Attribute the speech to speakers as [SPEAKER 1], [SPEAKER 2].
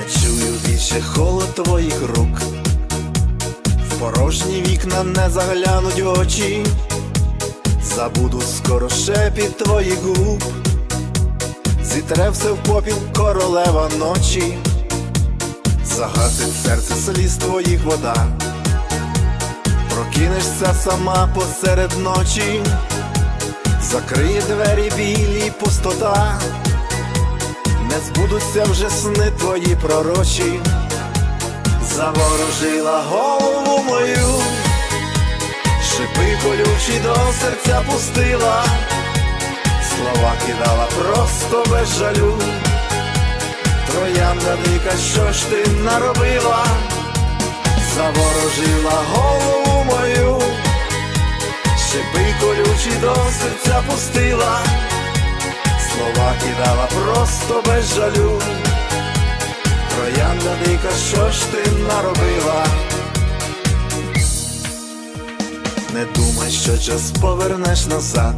[SPEAKER 1] Не чую більше холод твоїх рук, в порожні вікна не заглянуть очі, забуду скоро шепіт твоїх губ, зітре все в попіл королева ночі, загасить серце сліз твоїх вода, прокинешся сама посеред ночі, закриє двері білі пустота не збудуться вже сни твої пророчі, заворожила голову мою, шипи колючі до серця пустила, слова кидала просто без жалю. Троянда дика, що ж ти наробила, заворожила голову мою, шипи колючі до серця пустила кидала просто без жалю. Троянда дика, що ж ти наробила? Не думай, що час повернеш назад.